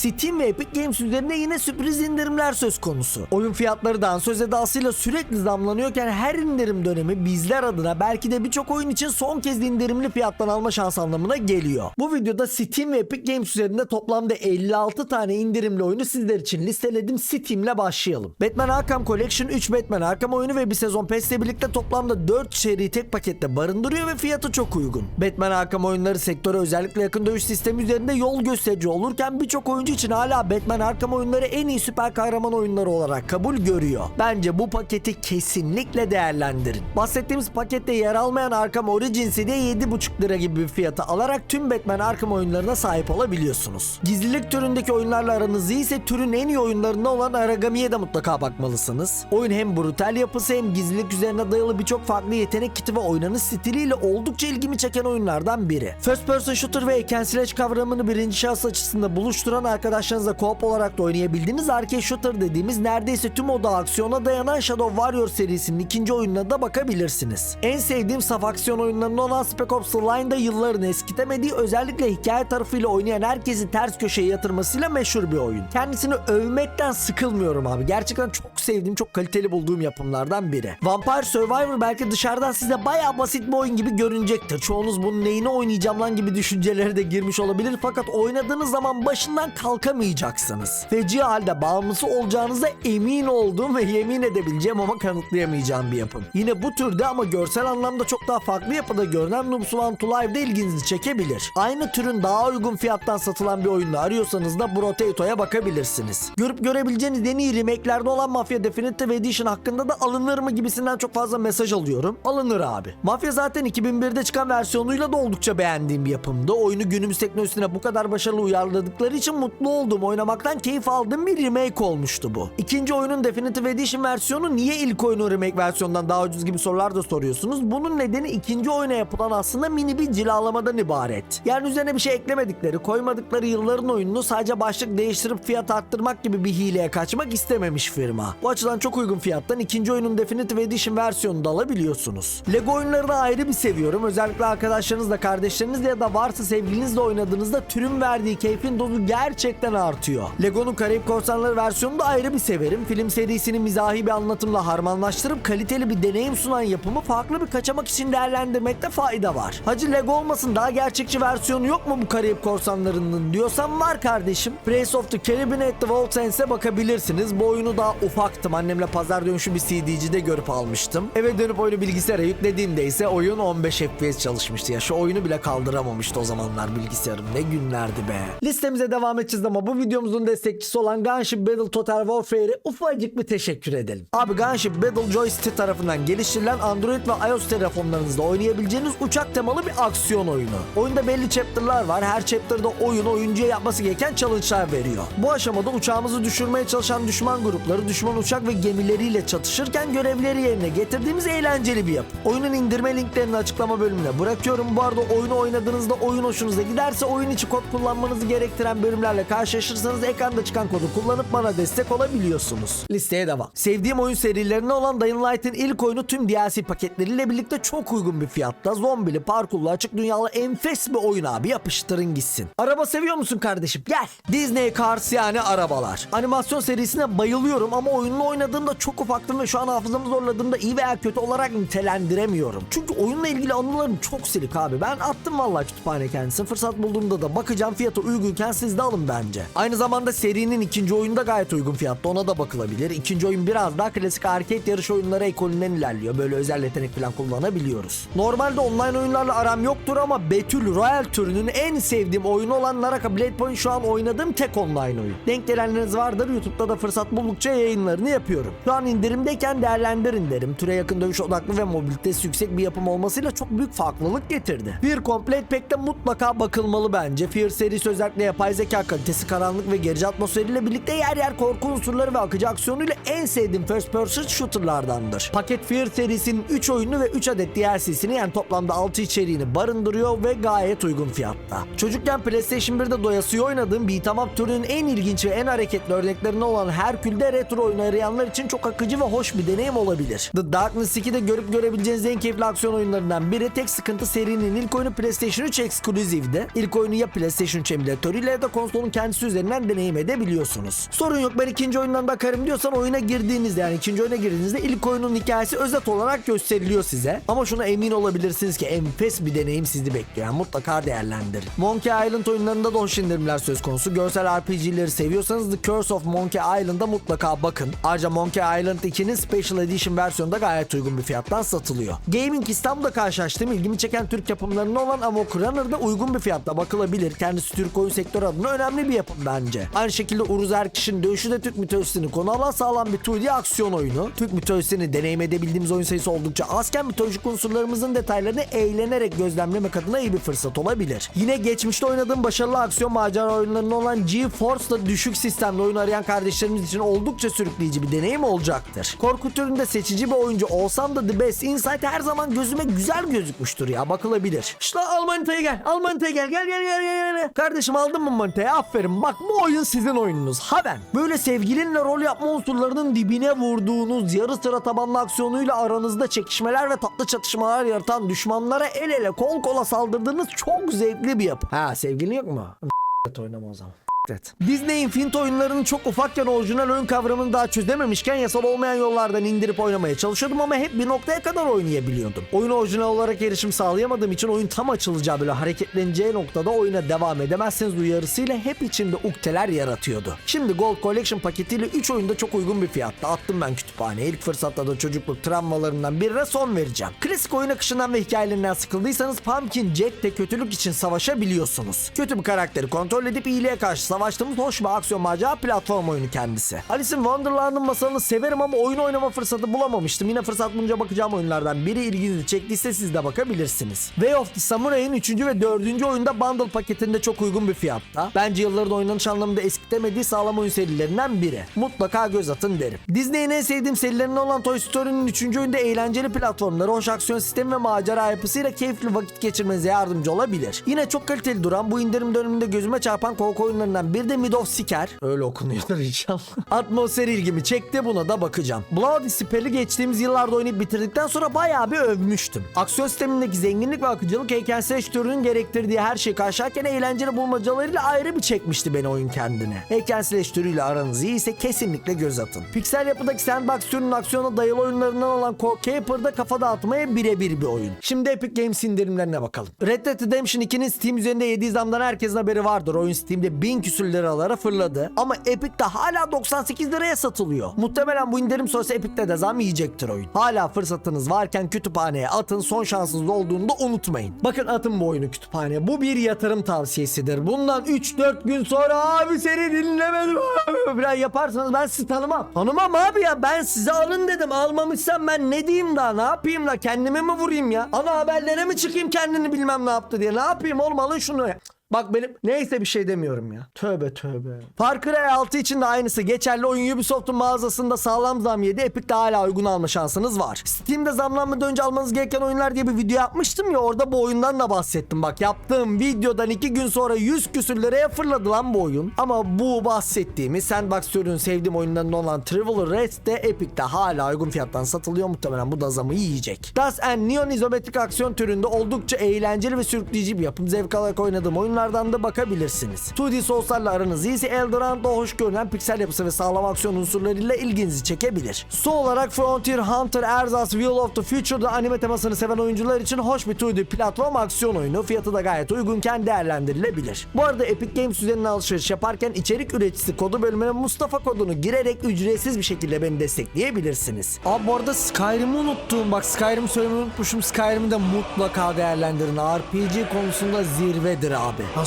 Steam ve Epic Games üzerinde yine sürpriz indirimler söz konusu. Oyun fiyatları da söz edasıyla sürekli zamlanıyorken her indirim dönemi bizler adına belki de birçok oyun için son kez indirimli fiyattan alma şansı anlamına geliyor. Bu videoda Steam ve Epic Games üzerinde toplamda 56 tane indirimli oyunu sizler için listeledim. Steam'le başlayalım. Batman Arkham Collection 3 Batman Arkham oyunu ve bir sezon PES ile birlikte toplamda 4 seri tek pakette barındırıyor ve fiyatı çok uygun. Batman Arkham oyunları sektöre özellikle yakın dövüş sistemi üzerinde yol gösterici olurken birçok oyuncu için hala Batman Arkham oyunları en iyi süper kahraman oyunları olarak kabul görüyor. Bence bu paketi kesinlikle değerlendirin. Bahsettiğimiz pakette yer almayan Arkham Origins'i de 7,5 lira gibi bir fiyata alarak tüm Batman Arkham oyunlarına sahip olabiliyorsunuz. Gizlilik türündeki oyunlarla aranız iyi ise türün en iyi oyunlarından olan Aragami'ye de mutlaka bakmalısınız. Oyun hem brutal yapısı hem gizlilik üzerine dayalı birçok farklı yetenek kiti ve oynanış stiliyle oldukça ilgimi çeken oyunlardan biri. First person shooter ve hack kavramını birinci şahıs açısında buluşturan arkadaşlarınızla co-op olarak da oynayabildiğiniz arcade shooter dediğimiz neredeyse tüm oda aksiyona dayanan Shadow Warrior serisinin ikinci oyununa da bakabilirsiniz. En sevdiğim saf aksiyon oyunlarından olan Spec Ops The Line'da yılların eskitemediği özellikle hikaye tarafıyla oynayan herkesi ters köşeye yatırmasıyla meşhur bir oyun. Kendisini övmekten sıkılmıyorum abi. Gerçekten çok sevdiğim, çok kaliteli bulduğum yapımlardan biri. Vampire Survivor belki dışarıdan size bayağı basit bir oyun gibi görünecektir. Çoğunuz bunun neyini oynayacağım lan gibi düşüncelere de girmiş olabilir fakat oynadığınız zaman başından kalkamayacaksınız. Feci halde bağımlısı olacağınıza emin olduğum ve yemin edebileceğim ama kanıtlayamayacağım bir yapım. Yine bu türde ama görsel anlamda çok daha farklı yapıda görünen Noobs Want to Live'de ilginizi çekebilir. Aynı türün daha uygun fiyattan satılan bir oyunu arıyorsanız da Brotato'ya bakabilirsiniz. Görüp görebileceğiniz en iyi remake'lerde olan Mafia Definitive Edition hakkında da alınır mı gibisinden çok fazla mesaj alıyorum. Alınır abi. Mafya zaten 2001'de çıkan versiyonuyla da oldukça beğendiğim bir yapımdı. Oyunu günümüz teknolojisine bu kadar başarılı uyarladıkları için mutlu oldum. Oynamaktan keyif aldığım bir remake olmuştu bu. İkinci oyunun Definitive Edition versiyonu niye ilk oyunun remake versiyonundan daha ucuz gibi sorular da soruyorsunuz. Bunun nedeni ikinci oyuna yapılan aslında mini bir cilalamadan ibaret. Yani üzerine bir şey eklemedikleri, koymadıkları yılların oyununu sadece başlık değiştirip fiyat arttırmak gibi bir hileye kaçmak istememiş firma. Bu açıdan çok uygun fiyattan ikinci oyunun Definitive Edition versiyonunu da alabiliyorsunuz. Lego oyunlarını ayrı bir seviyorum. Özellikle arkadaşlarınızla, kardeşlerinizle ya da varsa sevgilinizle oynadığınızda türün verdiği keyfin dozu gerçekten artıyor. Lego'nun Karayip Korsanları versiyonunu da ayrı bir severim. Film serisini mizahi bir anlatımla harmanlaştırıp kaliteli bir deneyim sunan yapımı farklı bir kaçamak için değerlendirmekte fayda var. Hacı Lego olmasın daha gerçekçi versiyonu yok mu bu Karayip Korsanları'nın diyorsan var kardeşim. Prince of the Caribbean at the World Sense'e bakabilirsiniz. Bu oyunu daha ufaktım. Annemle pazar dönüşü bir CD'cide görüp almıştım. Eve dönüp oyunu bilgisayara yüklediğimde ise oyun 15 FPS çalışmıştı ya. Şu oyunu bile kaldıramamıştı o zamanlar bilgisayarım. Ne günlerdi be. Listemize devam edeceğiz ama bu videomuzun destekçisi olan Gunship Battle Total Warfare'e ufacık bir teşekkür edelim. Abi Gunship Battle Joystick tarafından geliştirilen Android ve iOS telefonlarınızda oynayabileceğiniz uçak temalı bir aksiyon oyunu. Oyunda belli chapter'lar var. Her chapter'da oyun oyuncuya yapması gereken challenge'lar veriyor. Bu aşamada uçağımızı düşürmeye çalışan düşman grupları düşman uçak ve gemileriyle çatışırken görevleri yerine getirdiğimiz eğlenceli bir yapı. Oyunun indirme linklerini açıklama bölümüne bırakıyorum. Bu arada oyunu oynadığınızda oyun hoşunuza giderse oyun içi kod kullanmanızı gerektiren bölümlerle karşılaşırsanız ekranda çıkan kodu kullanıp bana destek olabiliyorsunuz. Listeye devam. Sevdiğim oyun serilerine olan Dying Light'in ilk oyunu tüm DLC paketleriyle birlikte çok uygun bir fiyatta zombili, parkurlu, açık dünyalı enfes bir oyun abi yapıştırın gitsin. Araba seviyor musun kardeşim? Gel. Disney Cars yani arabalar. Animasyon serisine bayılıyorum ama oyununu oynadığımda çok ufaktım ve şu an hafızamı zorladığımda iyi veya kötü olarak nitelendiremiyorum. Çünkü oyunla ilgili anılarım çok silik abi. Ben attım vallahi kütüphane kendisini. Fırsat bulduğumda da bakacağım fiyatı uygunken siz de alın bence. Aynı zamanda serinin ikinci oyunu da gayet uygun fiyatta ona da bakılabilir. İkinci oyun biraz daha klasik arcade yarış oyunları ekolünden ilerliyor. Böyle özel yetenek falan kullanabiliyoruz. Normalde online oyunlarla aram yoktur ama Betül Royal türünün en sevdiğim oyunu olan Naraka Blade Point şu an oynadığım tek online oyun. Denk gelenleriniz vardır. YouTube'da da fırsat buldukça yayınlarını yapıyorum. Şu an indirimdeyken değerlendirin derim. Türe yakın dövüş odaklı ve mobilitesi yüksek bir yapım olmasıyla çok büyük farklılık getirdi. Fear Complete Pack'te mutlaka bakılmalı bence. Fear serisi özellikle yapay zeka kalitesi, karanlık ve gerici atmosferiyle birlikte yer yer korku unsurları ve akıcı aksiyonuyla en sevdiğim first person shooterlardandır. Paket Fear serisinin 3 oyunu ve 3 adet DLC'sini yani toplamda 6 içeriğini barındırıyor ve gayet uygun fiyatta. Çocukken PlayStation 1'de doyasıya oynadığım beat'em up türünün en ilginç ve en hareketli örneklerinden olan Hercule'de retro oyunu arayanlar için çok akıcı ve hoş bir deneyim olabilir. The Darkness 2'de görüp görebileceğiniz en keyifli aksiyon oyunlarından biri. Tek sıkıntı serinin ilk oyunu PlayStation 3 eksklusivdi. İlk oyunu ya PlayStation 3 emülatörüyle ya da konsolun kendisi üzerinden deneyim edebiliyorsunuz. Sorun yok ben ikinci oyundan bakarım diyorsan oyuna girdiğinizde yani ikinci oyuna girdiğinizde ilk oyunun hikayesi özet olarak gösteriliyor size. Ama şuna emin olabilirsiniz ki enfes bir deneyim sizi bekliyor. Yani mutlaka değerlendirin. Monkey Island oyunlarında da hoş indirimler söz konusu. Görsel RPG'leri seviyorsanız The Curse of Monkey Island'a mutlaka bakın. Ayrıca Monkey Island 2'nin Special Edition versiyonu da gayet uygun bir fiyattan satılıyor. Gaming İstanbul'da karşılaştığım ilgimi çeken Türk yapımlarından olan Amok Runner'da uygun bir fiyatta bakılabilir. Kendisi Türk oyun sektörü adına önemli bir yapım bence. Aynı şekilde Uruz Erkiş'in Dövüşü de Türk mitolojisini konu alan sağlam bir 2D aksiyon oyunu. Türk mitolojisini deneyim edebildiğimiz oyun sayısı oldukça azken mitolojik unsurlarımızın detaylarını eğlenerek gözlemlemek adına iyi bir fırsat olabilir. Yine geçmişte oynadığım başarılı aksiyon macera oyunlarından olan GeForce'da düşük sistemli oyun arayan kardeşlerimiz için oldukça sürükleyici bir deneyim olacaktır. Korku türünde seçici bir oyuncu olsam da The Best Insight her zaman gözüme güzel gözükmüştür ya bakılabilir. İşte al manitaya gel. Al manitaya. Gel gel gel gel. gel. Kardeşim aldın mı manitayı? Aferin. Bak bu oyun sizin oyununuz. Ha. Böyle sevgilinle rol yapma unsurlarının dibine vurduğunuz yarı sıra tabanlı aksiyonuyla aranızda çekişmeler ve tatlı çatışmalar yaratan düşmanlara el ele kol kola saldırdığınız çok zevkli bir yapı. Ha sevgilin yok mu? oynama o zaman. Evet. Disney Infinite oyunlarının çok ufakken orijinal oyun kavramını daha çözememişken yasal olmayan yollardan indirip oynamaya çalışıyordum ama hep bir noktaya kadar oynayabiliyordum. Oyuna orijinal olarak erişim sağlayamadığım için oyun tam açılacağı böyle hareketleneceği noktada oyuna devam edemezseniz uyarısıyla hep içimde ukteler yaratıyordu. Şimdi Gold Collection paketiyle 3 oyunda çok uygun bir fiyatta attım ben kütüphaneye. İlk fırsatta da çocukluk travmalarından birine son vereceğim. Klasik oyun akışından ve hikayelerinden sıkıldıysanız Pumpkin Jack'te kötülük için savaşabiliyorsunuz. Kötü bir karakteri kontrol edip iyiliğe karşı savaştığımız hoş bir aksiyon macera platform oyunu kendisi. Alice in Wonderland'ın masalını severim ama oyun oynama fırsatı bulamamıştım. Yine fırsat bulunca bakacağım oyunlardan biri ilginizi çektiyse siz de bakabilirsiniz. Way of the Samurai'ın 3. ve 4. oyunda bundle paketinde çok uygun bir fiyatta. Bence yılların oynanış anlamında eskitemediği sağlam oyun serilerinden biri. Mutlaka göz atın derim. Disney'in en sevdiğim serilerinden olan Toy Story'nin 3. oyunda eğlenceli platformları, hoş aksiyon sistemi ve macera yapısıyla keyifli vakit geçirmenize yardımcı olabilir. Yine çok kaliteli duran bu indirim döneminde gözüme çarpan korku oyunlarından bir de Mid of Seeker. Öyle okunuyordur inşallah. Atmosfer ilgimi çekti buna da bakacağım. Bloody Spell'i geçtiğimiz yıllarda oynayıp bitirdikten sonra bayağı bir övmüştüm. Aksiyon sistemindeki zenginlik ve akıcılık heykel slash türünün gerektirdiği her şeyi karşılarken eğlenceli bulmacalarıyla ayrı bir çekmişti beni oyun kendine. Heykel slash türüyle aranız iyi ise kesinlikle göz atın. Piksel yapıdaki sandbox türünün aksiyona dayalı oyunlarından olan Core Caper'da kafa dağıtmaya birebir bir oyun. Şimdi Epic Games indirimlerine bakalım. Red Dead Redemption 2'nin Steam üzerinde yediği zamdan herkesin haberi vardır. Oyun Steam'de 1000 küsür liralara fırladı. Ama Epic'te hala 98 liraya satılıyor. Muhtemelen bu indirim sonrası Epic'te de zam yiyecektir oyun. Hala fırsatınız varken kütüphaneye atın. Son şansınız olduğunu da unutmayın. Bakın atın bu oyunu kütüphaneye. Bu bir yatırım tavsiyesidir. Bundan 3-4 gün sonra abi seni dinlemedim abi falan yaparsanız ben sizi tanımam. Tanımam abi ya ben size alın dedim. Almamışsam ben ne diyeyim daha ne yapayım la kendime mi vurayım ya? Ana haberlere mi çıkayım kendini bilmem ne yaptı diye. Ne yapayım oğlum alın şunu. Bak benim neyse bir şey demiyorum ya. Tövbe tövbe. Far Cry 6 için de aynısı geçerli. Oyun Ubisoft'un mağazasında sağlam zam yedi. Epic'te hala uygun alma şansınız var. Steam'de zamlanmadan önce almanız gereken oyunlar diye bir video yapmıştım ya. Orada bu oyundan da bahsettim. Bak yaptığım videodan 2 gün sonra 100 küsür liraya fırladı lan bu oyun. Ama bu bahsettiğimiz Sandbox türünün sevdiğim oyunlarından olan Traveler Rest de Epic'te hala uygun fiyattan satılıyor. Muhtemelen bu da zamı yiyecek. Dust and Neon izometrik aksiyon türünde oldukça eğlenceli ve sürükleyici bir yapım. Zevk alarak oynadığım oyunlardan da bakabilirsiniz. 2D Souls'larla aranız iyiyse Eldorant'da hoş görünen piksel yapısı ve sağlam aksiyon unsurlarıyla ilginizi çekebilir. Son olarak Frontier Hunter Erzas Wheel of the Future'da anime temasını seven oyuncular için hoş bir 2D platform aksiyon oyunu. Fiyatı da gayet uygunken değerlendirilebilir. Bu arada Epic Games üzerinden alışveriş yaparken içerik üreticisi kodu bölümüne Mustafa kodunu girerek ücretsiz bir şekilde beni destekleyebilirsiniz. Abi bu arada Skyrim'i unuttum. Bak Skyrim söylemeyi unutmuşum. Skyrim'i de mutlaka değerlendirin. RPG konusunda zirvedir abi. Ya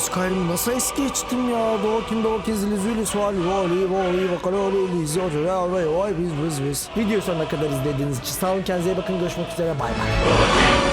nasıl es geçtim ya? Doğukin Doğukin zili zili suali vali vali vakaloli lizi otura vay vay biz biz biz. Video sonuna kadar izlediğiniz için sağ olun kendinize iyi bakın görüşmek üzere bay bay.